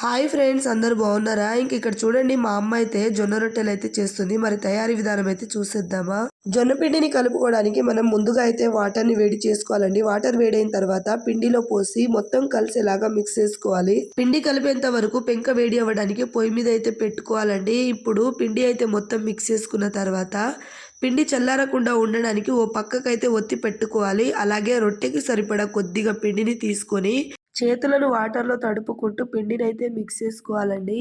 Hi friends అందరు బాగున్నారా? ఇంక ఇక్కడ చూడండి మా అమ్మ అయితే జొన్న రొట్టెలు అయితే చేస్తుంది. మరి తయారీ విధానం అయితే చూసేద్దామా? జొన్న పిండిని కలుపుకోవడానికి మనం ముందుగా అయితే వాటర్ని వేడి చేసుకోవాలండి. వాటర్ వేడైన తర్వాత పిండిలో పోసి మొత్తం కలిసేలాగా మిక్స్ చేసుకోవాలి. పిండి కలిపేంత వరకు పెంక వేడి అవ్వడానికి పొయ్యి మీద అయితే పెట్టుకోవాలండి. ఇప్పుడు పిండి అయితే మొత్తం మిక్స్ చేసుకున్న తర్వాత పిండి చల్లారకుండా ఉండడానికి ఓ పక్కకైతే ఒత్తి పెట్టుకోవాలి. అలాగే రొట్టెకి సరిపడా కొద్దిగా పిండిని తీసుకొని చేతులను వాటర్లో తడుపుకుంటూ పిండిని అయితే మిక్స్ చేసుకోవాలండి.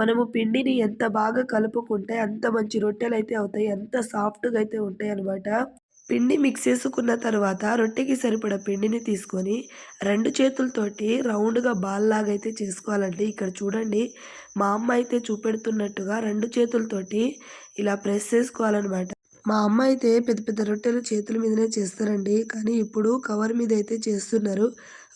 మనము పిండిని ఎంత బాగా కలుపుకుంటే అంత మంచి రొట్టెలు అయితే అవుతాయి. అంత సాఫ్ట్గా అయితే ఉంటాయి అనమాట పిండి మిక్స్ చేసుకున్న తర్వాత రొట్టెకి సరిపడ పిండిని తీసుకొని రెండు చేతులతోటి రౌండ్గా బాల్ లాగా అయితే చేసుకోవాలండి. ఇక్కడ చూడండి మా అమ్మ అయితే చూపెడుతున్నట్టుగా రెండు చేతులతోటి ఇలా ప్రెస్ చేసుకోవాలన్నమాట. మా అమ్మ అయితే పెద్ద పెద్ద రొట్టెలు చేతుల మీదనే చేస్తారండి. కానీ ఇప్పుడు కవర్ మీద అయితే చేస్తున్నారు.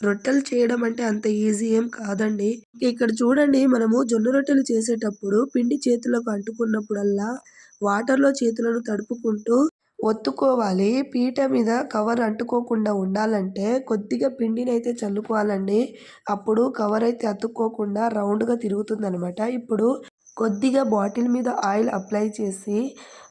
రొట్టెలు చేయడం అంటే అంత ఈజీ ఏం కాదండి. ఇక్కడ చూడండి మనము జొన్న రొట్టెలు చేసేటప్పుడు పిండి చేతులకు అంటుకున్నప్పుడల్లా వాటర్లో చేతులను తడుపుకుంటూ ఒత్తుకోవాలి. పీట మీద కవర్ అంటుకోకుండా ఉండాలంటే కొద్దిగా పిండిని అయితే చల్లుకోవాలండి. అప్పుడు కవర్ అయితే అతుక్కోకుండా రౌండ్గా తిరుగుతుంది అనమాట ఇప్పుడు కొద్దిగా బాటిల్ మీద ఆయిల్ అప్లై చేసి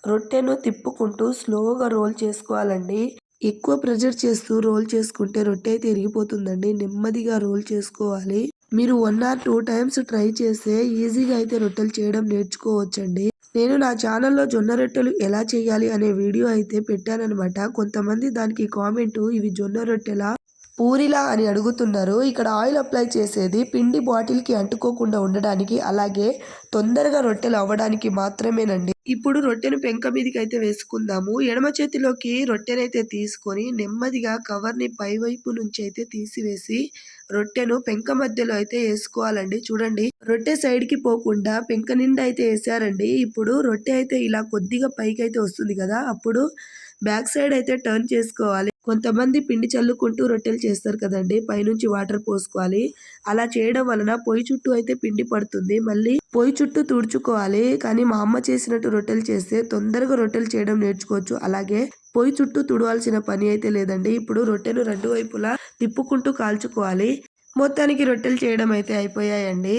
రొట్టెను తిప్పుకుంటూ స్లోగా రోల్ చేసుకోవాలండి. ఎక్కువ ప్రెజర్ చేస్తూ రోల్ చేసుకుంటే రొట్టె అయితే ఇరిగిపోతుందండి నెమ్మదిగా రోల్ చేసుకోవాలి. మీరు one or two times try చేస్తే ఈజీగా అయితే రొట్టెలు చేయడం నేర్చుకోవచ్చండి. నేను నా ఛానల్లో జొన్న రొట్టెలు ఎలా చేయాలి అనే వీడియో అయితే పెట్టానన్నమాట కొంతమంది దానికి కామెంట్ ఇవి జొన్న రొట్టెలా? పూరిలా అని అడుగుతున్నారు. ఇక్కడ ఆయిల్ అప్లై చేసేది పిండి బాటిల్కి అంటుకోకుండా ఉండడానికి అలాగే తొందరగా రొట్టెలు అవ్వడానికి మాత్రమేనండి. ఇప్పుడు రొట్టెను పెంక మీదకి అయితే వేసుకుందాము. ఎడమ చేతిలోకి రొట్టెనైతే తీసుకొని నెమ్మదిగా కవర్ని పైవైపు నుంచి అయితే తీసివేసి రొట్టెను పెంక మధ్యలో అయితే వేసుకోవాలండి. చూడండి రొట్టె సైడ్కి పోకుండా పెంక నిండా అయితే వేసారండి. ఇప్పుడు రొట్టె అయితే ఇలా కొద్దిగా పైకి అయితే వస్తుంది కదా అప్పుడు బ్యాక్ సైడ్ అయితే టర్న్ చేసుకోవాలి. కొంతమంది పిండి చల్లుకుంటూ రొట్టెలు చేస్తారు కదండి. పైనుంచి వాటర్ పోసుకోవాలి. అలా చేయడం వలన పొయ్యి చుట్టూ అయితే పిండి పడుతుంది. మళ్ళీ పొయ్యి చుట్టూ తుడుచుకోవాలి. కానీ మా అమ్మ చేసినట్టు రొట్టెలు చేస్తే తొందరగా రొట్టెలు చేయడం నేర్చుకోవచ్చు. అలాగే పొయ్యి చుట్టూ తుడవాల్సిన పని అయితే లేదండి. ఇప్పుడు రొట్టెను రెండు వైపులా తిప్పుకుంటూ కాల్చుకోవాలి. మొత్తానికి రొట్టెలు చేయడం అయితే అయిపోయాయండి.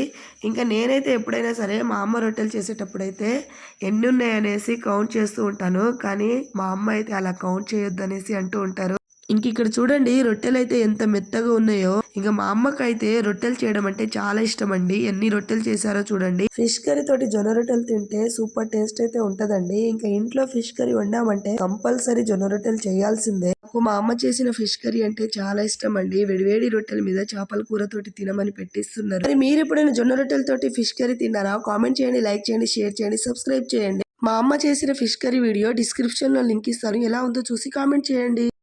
ఇంకా నేనైతే ఎప్పుడైనా సరే మా అమ్మ రొట్టెలు చేసేటప్పుడు అయితే ఎన్ని ఉన్నాయనేసి కౌంట్ చేస్తూ ఉంటాను. కానీ మా అమ్మ అయితే అలా కౌంట్ చేయొద్దు అనేసి అంటూ ఉంటారు. ఇంక ఇక్కడ చూడండి రొట్టెలు అయితే ఎంత మెత్తగా ఉన్నాయో. ఇంకా మా అమ్మకైతే రొట్టెలు చేయడం అంటే చాలా ఇష్టం అండి ఎన్ని రొట్టెలు చేశారో చూడండి. ఫిష్ కర్రీ తోటి జొన్న రొట్టెలు తింటే సూపర్ టేస్ట్ అయితే ఉంటదండి. ఇంకా ఇంట్లో ఫిష్ కర్రీ వండామంటే కంపల్సరీ జొన్న రొట్టెలు చేయాల్సిందే. నాకు మా అమ్మ చేసిన ఫిష్ కర్రీ అంటే చాలా ఇష్టం అండి వేడివేడి రొట్టెల మీద చేపల కూరతోటి తినమని పెట్టిస్తున్నారు. మరి మీరు ఎప్పుడైనా జొన్న రొట్టెలతోటి ఫిష్ కర్రీ తిన్నారా? కామెంట్ చేయండి లైక్ చేయండి షేర్ చేయండి సబ్స్క్రైబ్ చేయండి. మా అమ్మ చేసిన ఫిష్ కర్రీ వీడియో డిస్క్రిప్షన్లో లింక్ ఇస్తాను. ఎలా ఉందో చూసి కామెంట్ చేయండి.